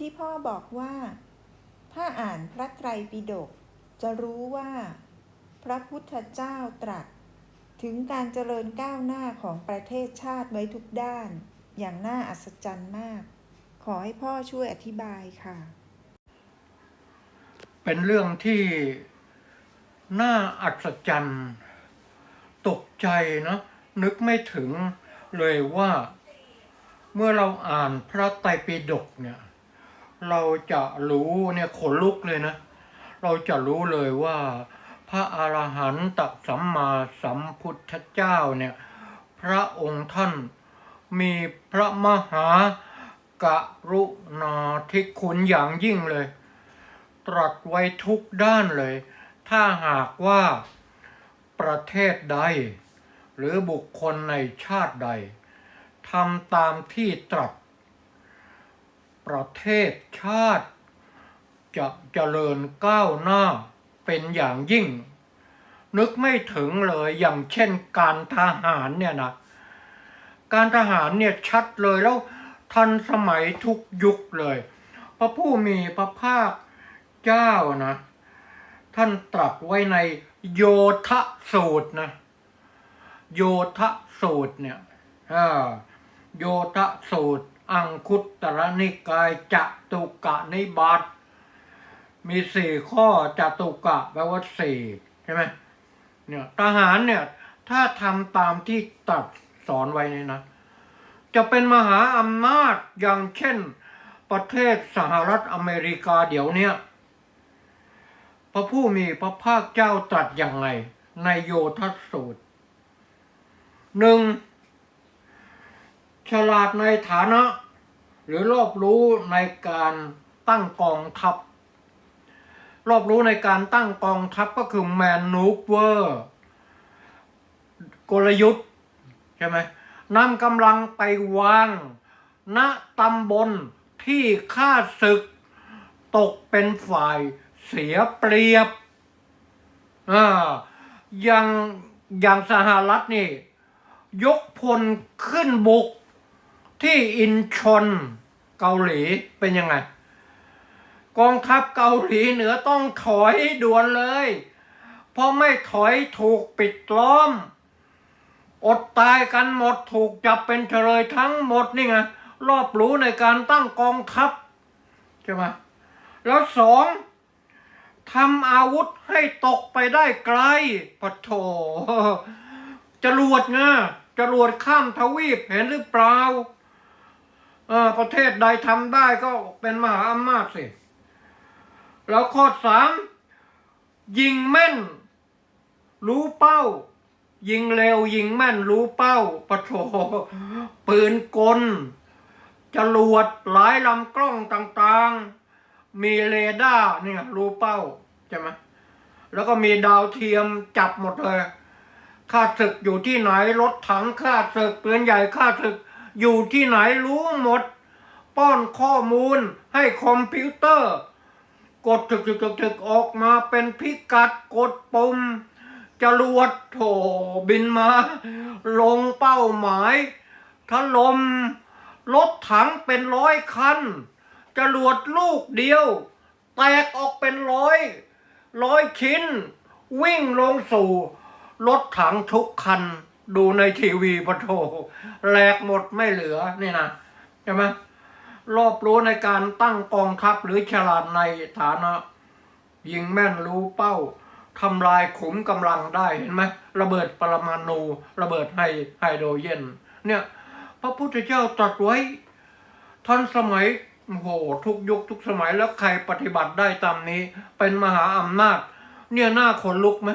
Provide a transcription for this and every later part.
ที่พ่อบอกว่า ถ้าอ่านพระไตรปิฎกจะรู้ว่า พระพุทธเจ้าตรัส ถึงการเจริญก้าวหน้าของประเทศชาติไว้ทุกด้าน อย่างน่าอัศจรรย์มาก ขอให้พ่อช่วยอธิบายค่ะ เป็นเรื่องที่น่าอัศจรรย์ตกใจนะนึกไม่ถึงเลยว่า เมื่อเราอ่านพระไตรปิฎกเนี่ย เราจะรู้เนี่ยขนลุกเลยนะ เราจะรู้เลยว่า พระอรหันตสัมมาสัมพุทธเจ้าเนี่ย พระองค์ท่านมีพระมหากรุณาธิคุณอย่างยิ่งเลย ตรัสไว้ทุกด้านเลย ถ้าหากว่าประเทศใด หรือบุคคลในชาติใดทำตามที่ตรัสประเทศ ชาติจะเจริญก้าวหน้าเป็นอย่างยิ่ง นึกไม่ถึงเลยอย่างเช่นการทหารเนี่ยนะการทหารเนี่ยชัดเลยแล้วทันสมัยทุกยุคเลย พระผู้มีพระภาคเจ้านะ ท่านตรัสไว้ในโยธสูตรนะ โยธสูตรเนี่ยโยธสูตร อังคุตตรนิกายจตุกะนิบาตมีสี่ข้อจตุกะแปลว่าสี่ใช่ไหมเนี่ยทหารเนี่ยถ้าทำตามที่ตรัสสอนไว้นี่นะ จะเป็นมหาอำนาจอย่างเช่น ประเทศสหรัฐอเมริกาเดี๋ยวเนี้ยพระผู้มีพระภาคเจ้าตรัสอย่างไรในโยทัสสูตรหนึ่ง ฉลาดในฐานะ หรือรอบรู้ในการตั้งกองทัพ รอบรู้ในการตั้งกองทัพก็คือแมนนูเวอร์กลยุทธ์ใช่ไหมนำกำลังไปวางณตำบลที่ข้าศึก ตกเป็นฝ่ายเสียเปรียบอ่าอย่างอย่างสหรัฐนี่ ยกพลขึ้นบุก ที่อินชอนเกาหลีเป็นยังไง กองทัพเกาหลีเหนือต้องถอยด่วนเลย เพราะไม่ถอยถูกปิดล้อม อดตายกันหมดถูกจับเป็นเฉลยทั้งหมดนี่ไงรอบรู้ในการตั้งกองทัพใช่ไหมแล้วสองทำอาวุธให้ตกไปได้ไกลปะโถจรวดไงจรวดข้ามทวีปเห็นหรือเปล่า เออประเทศใดทำได้ก็เป็นมหาอำนาจสิ แล้วข้อสามยิงแม่น รู้เป้า ยิงเร็วยิงแม่นรู้เป้าปะโถปืนกลจรวดหลายลำกล้องต่างๆ มีเรดาร์เนี่ยรู้เป้าใช่ไหมแล้วก็มีดาวเทียมจับหมดเลย ข้าศึกอยู่ที่ไหนรถถังข้าศึกปืนใหญ่ข้าศึก อยู่ที่ไหนรู้หมด ป้อนข้อมูลให้คอมพิวเตอร์ กดถึกถึกถึกถกออกมาเป็นพิกัดกดปุ่มจรวดโถบินมา ลงเป้าหมายถล่มรถถังเป็นร้อยคันจรวดลูกเดียว แตกออกเป็นร้อย ร้อยชิ้น วิ่งลงสู่รถถังทุกคัน ดูในทีวีปะโถแหลกหมดไม่เหลือนี่นะใช่ไหมรอบรู้ในการตั้งกองทัพหรือฉลาดในฐานะ ยิงแม่นรู้เป้าทำลายขุมกำลังได้เห็นไหมระเบิดปรมาณูระเบิดไฮไฮโดรเจนเนี่ยพระพุทธเจ้าตรัสไว้ทันสมัยโอ้โหทุกยุคทุกสมัยแล้วใครปฏิบัติได้ตามนี้ เป็นมหาอำนาจ เนี่ยหน้าขนลุกไหม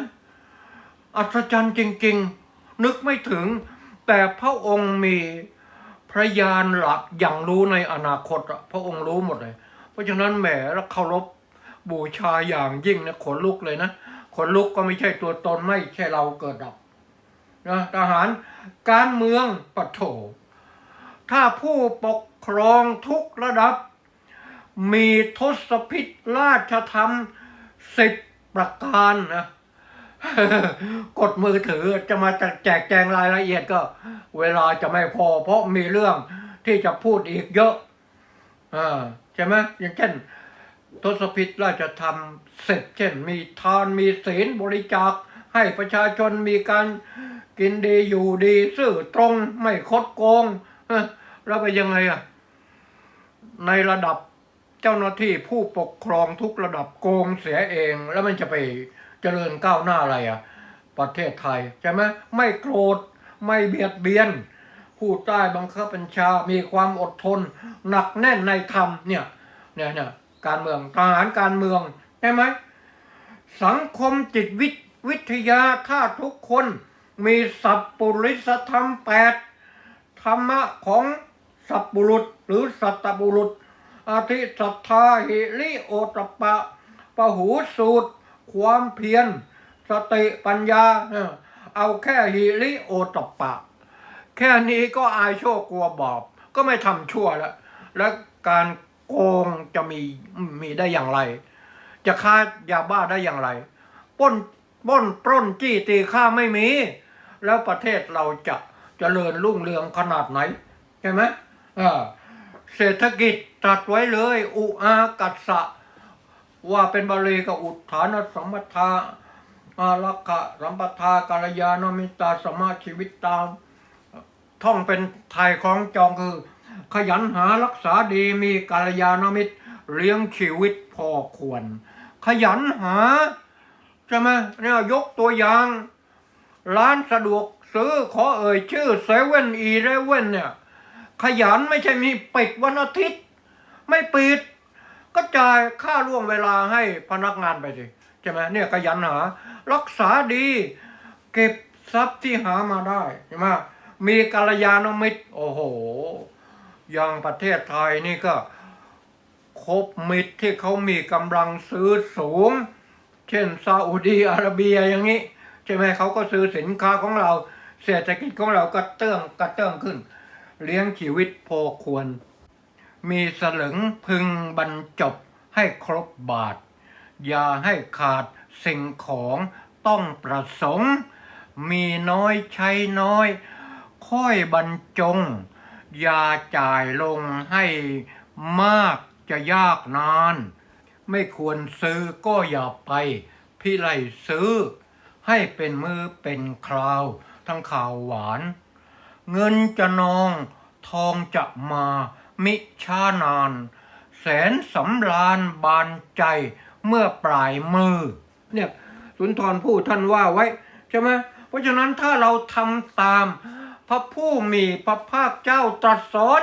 อัศจรรย์จริง ๆ นึกไม่ถึง แต่พระองค์มีพระญาณหลักอย่างรู้ในอนาคตอะพระองค์รู้หมดเลย เพราะฉะนั้นแหมแล้วเคารพบูชาอย่างยิ่งนะขนลุกเลยนะขนลุกก็ไม่ใช่ตัวตนไม่ใช่เราเกิดดับนะทหารการเมืองปะโถ ถ้าผู้ปกครองทุกระดับ มีทศพิษราชธรรมสิบประการนะ กดมือถือจะมาแจกแจงรายละเอียดก็ เวลาจะไม่พอ เพราะมีเรื่องที่จะพูดอีกเยอะอ่าใช่ไหมอย่างเช่นทศพิธราชธรรมเสร็จเช่น มีทานมีศีลบริจาค ให้ประชาชนมีการกินดีอยู่ดีซื่อตรงไม่คดโกงแล้วไปยังไงอะ ในระดับเจ้าหน้าที่ผู้ปกครองทุกระดับโกงเสียเอง แล้วมันจะไปเจริญก้าวหน้าอะไรอะ ประเทศไทยใช่ไหมไม่โกรธไม่เบียดเบียน ผู้ใต้บังคับบัญชา มีความอดทน หนักแน่นในธรรมเนี่ยเนี่ยเนี่ยการเมืองทหารการเมืองใช่ไหมสังคมจิตวิทวิทยาถ้าทุกคนมีสัพปุริสธรรมแปดธรรมะของสัพบุรุษหรือสัตบุรุษอาทิศรัทธาหิริโอตปปะปะหูสูตร ความเพียรสติปัญญา เอาแค่หิริโอตปะ แค่นี้ก็อายโชคกลัวบอบ ก็ไม่ทำชั่วแล้ว แล้วการโกงจะมีมีได้อย่างไร จะค้ายาบ้าได้อย่างไรป้นป้นปล้นจี้ตีฆ่าไม่มี แล้วประเทศเราจะจะเจริญรุ่งเรืองขนาดไหน ใช่ไหมเศรษฐกิจตัดไว้เลย อุอากัสสะ ว่าเป็นบาลีกับอุทานสัมปทาอารักขะสัมปทากาลยานมิตาสมาชีวิตตามท่องเป็นไทยของจองคือ ขยันหารักษาดีมีกาลยานมิตรเลี้ยงชีวิตพอควร ขยันหาใช่ไหมเนี่ยยกตัวอย่าง ร้านสะดวกซื้อขอเอ่ยชื่อเซเว่นอีเลเว่นเนี่ย ขยันไม่ใช่มีปิดวันอาทิตย์ ไม่ปิด ก็จ่ายค่าล่วงเวลาให้พนักงานไปสิใช่ไหมเนี่ยขยันหา รักษาดี เก็บทรัพย์ที่หามาได้ใช่ไหมมีกัลยาณมิตร โอ้โหอย่างประเทศไทยนี่ก็คบมิตรที่เขามีกำลังซื้อสูง เช่นซาอุดีอาระเบียอย่างนี้ ใช่ไหมเขาก็ซื้อสินค้าของเรา เศรษฐกิจของเราก็เตื้องกระเตื้องขึ้น เลี้ยงชีวิตพอควร มีสลึงพึงบรรจบให้ครบบาท อย่าให้ขาดสิ่งของต้องประสงค์ มีน้อยใช้น้อย ค่อยบรรจง อย่าจ่ายลงให้มากจะยากนาน ไม่ควรซื้อก็อย่าไปพี่ไล่ซื้อ ให้เป็นมือเป็นคราว ทั้งข่าวหวาน เงินจะนองทองจะมา มิชานาน แสนสำราญบานใจเมื่อปลายมือ เนี่ยสุนทรพูดท่านว่าไว้ใช่ไหมเพราะฉะนั้นถ้าเราทำตาม พระผู้มีพระภาคเจ้าตรัสสอน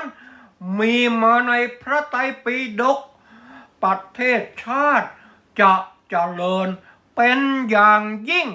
มีมาในพระไตรปิฎกประเทศชาติจะเจริญเป็นอย่างยิ่ง